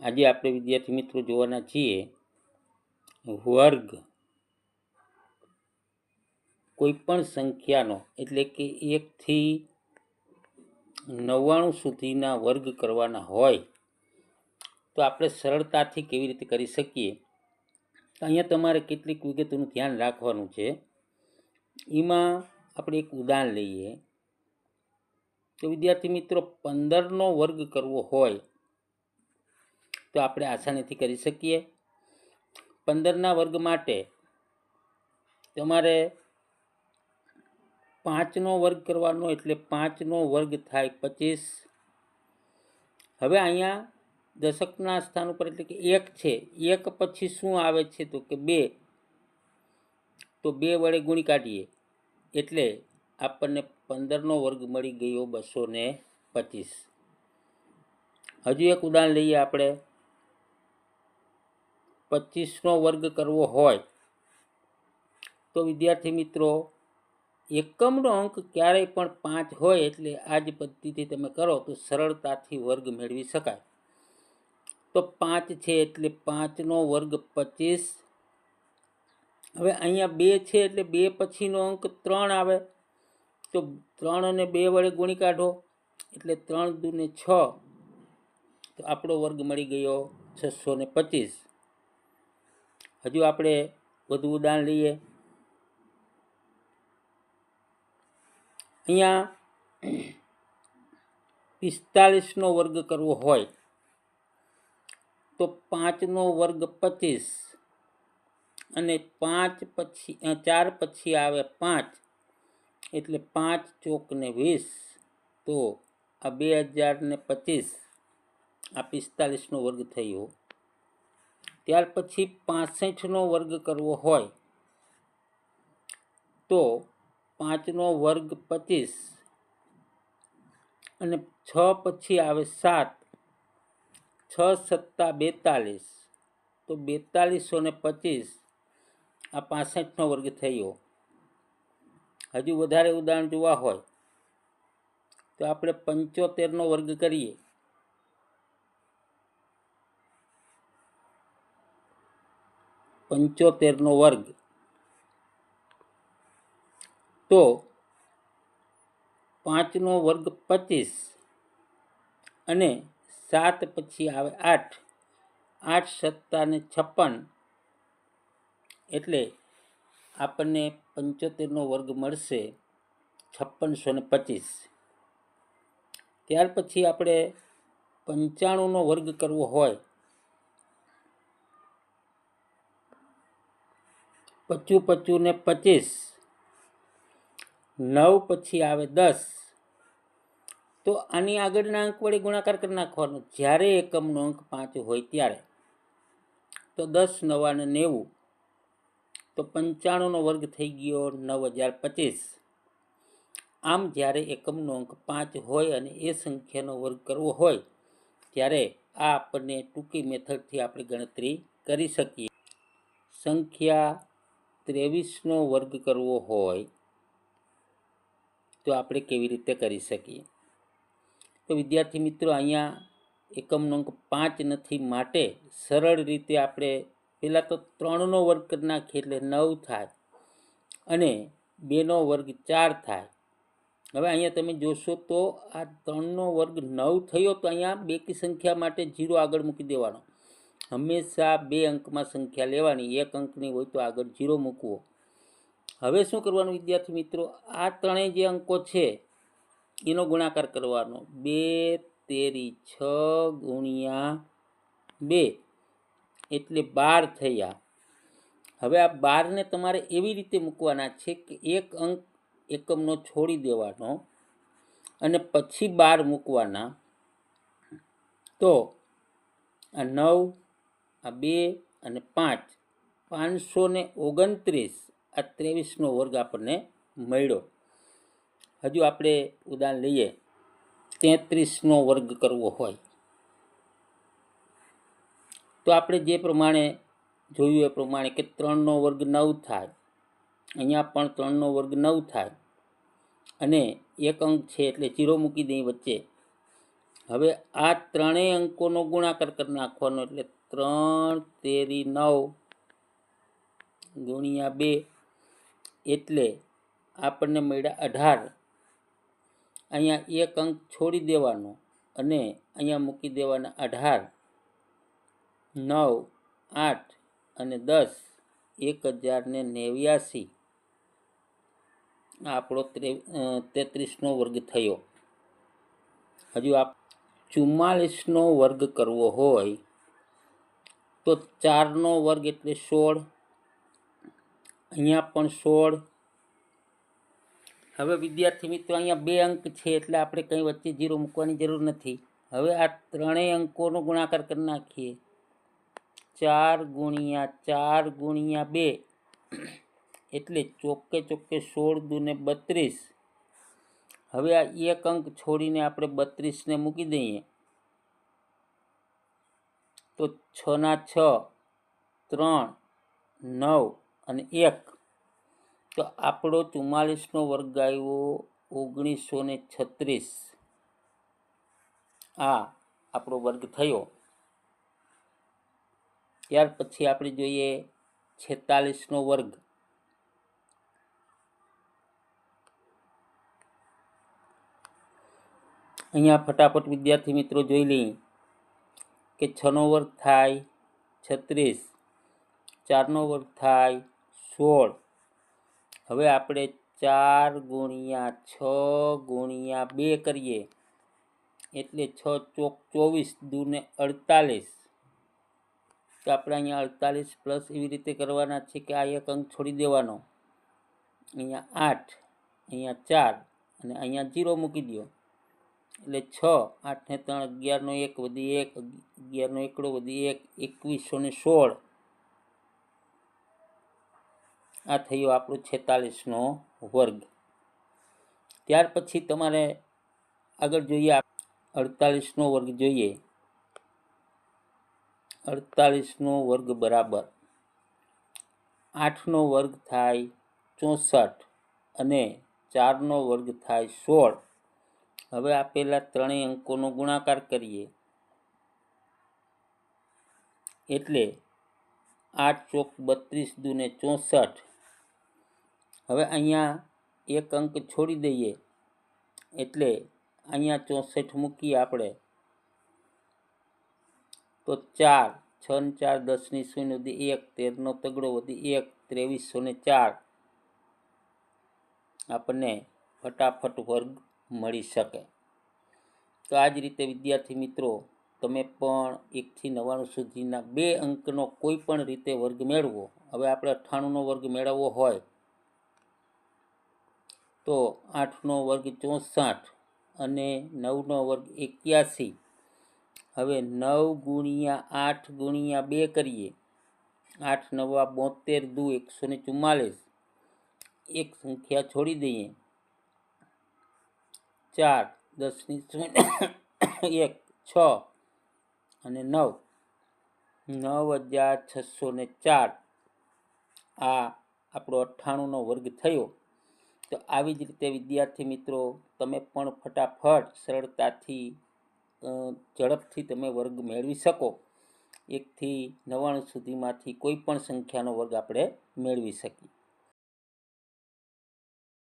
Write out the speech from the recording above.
આજે આપણે વિદ્યાર્થી મિત્રો જોવાના છીએ વર્ગ કોઈ પણ સંખ્યાનો, એટલે કે એકથી નવ્વાણું સુધીના વર્ગ કરવાના હોય, તો આપણે સરળતાથી કેવી રીતે કરી શકીએ? અહીંયા તમારે કેટલીક વિગતોનું ધ્યાન રાખવાનું છે. એમાં આપણે એક ઉદાહરણ લઈએ. તો વિદ્યાર્થી મિત્રો, પંદરનો વર્ગ કરવો હોય તો આપણે આસાનીથી કરી શકીએ. પંદરના વર્ગ માટે તમારે પાંચનો વર્ગ કરવાનો એટલે પાંચનો વર્ગ થાય પચીસ. હવે અહીંયા દશકના સ્થાન ઉપર એટલે કે એક છે, એક પછી શું આવે છે તો કે બે. તો બે વડે ગુણી કાઢીએ એટલે આપણને પંદરનો વર્ગ મળી ગયો બસો ને પચીસ. હજુ એક ઉદાહરણ લઈએ આપણે. પચીસનો વર્ગ કરવો હોય. તો વિદ્યાર્થી મિત્રો, એકમનો અંક ક્યારેય પણ પાંચ હોય એટલે આ જ પદ્ધતિથી તમે કરો તો સરળતાથી વર્ગ મેળવી શકાય. તો પાંચ છે એટલે પાંચનો વર્ગ પચીસ. હવે અહીંયા બે છે એટલે બે પછીનો અંક ત્રણ આવે. તો ત્રણ અને બે વડે ગુણી કાઢો એટલે ત્રણ દૂને છ. તો આપણો વર્ગ મળી ગયો છસો ને પચીસ. હજુ આપણે વધુ ઉદાહરણ લઈએ. અહીંયા પિસ્તાલીસનો વર્ગ કરવો હોય તો પાંચનો વર્ગ પચીસ અને પાંચ પછી ચાર પછી આવે પાંચ એટલે પાંચ ચોકને વીસ. તો આ બે હજારને પચીસ આ પિસ્તાલીસનો વર્ગ થયો. ત્યાર પછી પાસઠનો વર્ગ કરવો હોય, તો પાંચનો વર્ગ પચીસ અને છ પછી આવે સાત. છ સત્તા બેતાલીસ, તો બેતાલીસો ને પચીસ આ પાસઠનો વર્ગ થયો. હજુ વધારે ઉદાહરણ જોવા હોય, તો આપણે પંચોતેરનો વર્ગ કરીએ. પંચોતેરનો વર્ગ. તો પાંચનો વર્ગ પચીસ અને સાત પછી આવે આઠ. આઠ સત્તા ને છપ્પન. એટલે આપણને પંચોતેરનો વર્ગ મળશે છપ્પનસો ને પચીસ. ત્યાર પછી આપણે પંચાણુંનો વર્ગ કરવો હોય પચું પચું ને પચીસ. નવ પછી આવે દસ. તો આની આગળના અંક વડે ગુણાકાર કરી નાખવાનો. જ્યારે એકમનો અંક પાંચ હોય ત્યારે. તો દસ, નવા ને નેવું. તો પંચાણુંનો વર્ગ થઈ ગયો નવ હજાર પચીસ. આમ જ્યારે એકમનો અંક પાંચ હોય અને એ સંખ્યાનો વર્ગ કરવો હોય, ત્યારે આ આપણને ટૂંકી મેથડથી આપણે ગણતરી કરી શકીએ. સંખ્યા ત્રેવીસનો વર્ગ કરવો હોય તો આપણે કેવી રીતે કરી શકીએ? તો વિદ્યાર્થી મિત્રો, અહીંયા એકમનો અંક પાંચ નથી માટે સરળ રીતે આપણે પહેલાં તો ત્રણનો વર્ગ કરી નાખીએ એટલે નવ થાય અને બેનો વર્ગ ચાર થાય. હવે અહીંયા તમે જોશો તો આ ત્રણનો વર્ગ નવ થયો તો અહીંયા બેકી સંખ્યા માટે જીરો આગળ મૂકી દેવાનો. હંમેશા બે અંકમાં સંખ્યા લેવાની, એક અંકની હોય તો આગળ જીરો મૂકવો. હવે શું કરવાનું વિદ્યાર્થી મિત્રો? આ ત્રણેય જે અંકો છે, એનો ગુણાકાર કરવાનો. બે, તેરી, છ ગુણ્યા બે, એટલે બાર થયા. હવે આ બારને તમારે એવી રીતે મૂકવાના છે કે એક અંક એકમનો છોડી દેવાનો અને પછી બાર મૂકવાના. તો આ નવ આ બે અને પાંચ. પાંચસો ને ઓગણત્રીસ. આ ત્રેવીસનો વર્ગ આપણને મળ્યો. હજુ આપણે ઉદાહરણ લઈએ. તેત્રીસનો વર્ગ કરવો હોય. તો આપણે જે પ્રમાણે જોયું એ પ્રમાણે કે ત્રણનો વર્ગ નવ થાય. અહીંયા પણ ત્રણનો વર્ગ નવ થાય. અને એક અંક છે એટલે જીરો મૂકી દઈએ વચ્ચે. હવે આ ત્રણેય અંકોનો ગુણાકાર કરી નાખવાનો એટલે ત્રણ, તેરી, નવ ગુણ્યા બે એટલે આપણને મળ્યા અઢાર. અહીંયા એક અંક છોડી દેવાનો અને અહીંયા મૂકી દેવાના અઢાર, નવ, આઠ અને દસ, એક હજાર ને નેવ્યાસી. આપણો તેત્રીસનો વર્ગ થયો. હજુ આપ ચુમ્માલીસનો વર્ગ કરવો હોય, તો ચારનો વર્ગ એટલે સોળ. અહીંયા પણ સોળ. હવે વિદ્યાર્થી મિત્રો, અહીંયા બે અંક છે, એટલે આપણે કંઈ વચ્ચે જીરો મૂકવાની જરૂર નથી. હવે આ ત્રણેય અંકોનો ગુણાકાર કરી નાખીએ. ચાર ગુણ્યા ચાર ગુણ્યા બે, એટલે ચોક્કે ચોકે સોળ દુને બત્રીસ. હવે આ એક અંક છોડીને આપણે બત્રીસને મૂકી દઈએ. તો છના છ, ત્રણ, નવ અને એક. તો આપણો ચુમ્માલીસનો વર્ગ આવ્યો ઓગણીસો ને છત્રીસ. આ આપણો વર્ગ થયો. ત્યાર પછી આપણે જોઈએ છેતાલીસનો વર્ગ. અહીંયા ફટાફટ વિદ્યાર્થી મિત્રો જોઈ લઈએ કે છનો વર્ગ થાય છત્રીસ, ચારનો વર્ગ થાય સોળ. હવે આપણે ચાર ગુણ્યા છ ગુણ્યા બે કરીએ એટલે છ ચોક ચોવીસ દૂને અડતાલીસ. તો આપણે અહીંયા અડતાલીસ પ્લસ એવી રીતે કરવાના છે કે આ એક અંક છોડી દેવાનો. અહીંયા આઠ, અહીંયા ચાર અને અહીંયા જીરો મૂકી દો એટલે છ આઠને ત્રણ અગિયારનો એક વધી એક અગિયારનો એકડો વધી એક, એકવીસો ને સોળ. આ થયો આપણો છેતાલીસનો વર્ગ. ત્યાર પછી તમારે આગળ જોઈએ અડતાલીસનો વર્ગ જોઈએ. અડતાલીસનો વર્ગ બરાબર. આઠનો વર્ગ થાય ચોસઠ અને ચારનો વર્ગ થાય સોળ. હવે આપેલા ત્રણેય અંકોનો ગુણાકાર કરીએ. એટલે આઠ ચોક બત્રીસ દૂને ચોસઠ. હવે અહીંયા એક અંક છોડી દઈએ. એટલે અહીંયા ચોસઠ મૂકીએ આપણે. તો ચાર, છ ને ચાર દસની શૂન્ય વધી એક તેરનો તગડો વધી એક, ત્રેવીસો ને ચાર. આપણને ફટાફટ વર્ગ મળી શકે. તો આ જ રીતે, વિદ્યાર્થી મિત્રો, તમે પણ એકથી નવ્વાણું સુધીના બે અંકનો કોઈ પણ રીતે વર્ગ મેળવો. હવે આપણે અઠ્ઠાણુંનો વર્ગ મેળવવો હોય તો આઠનો વર્ગ ચોસઠ અને નવનો વર્ગ એક્યાસી. હવે નવ ગુણ્યા આઠ ગુણ્યા બે કરીએ. આઠ નવા બોતેર દુ એકસો ને ચુમ્માલીસ એક સંખ્યા છોડી દઈએ. ચાર દસની શૂન્ય એક, છ અને નવ. નવ હજાર છસો ને ચાર. આ આપણો અઠ્ઠાણુંનો વર્ગ થયો. તો આવી જ રીતે, વિદ્યાર્થી મિત્રો, તમે પણ ફટાફટ સરળતાથી ઝડપથી તમે વર્ગ મેળવી શકો. એકથી નવ્વાણું સુધીમાંથી કોઈ પણ સંખ્યાનો વર્ગ આપણે મેળવી શકીએ.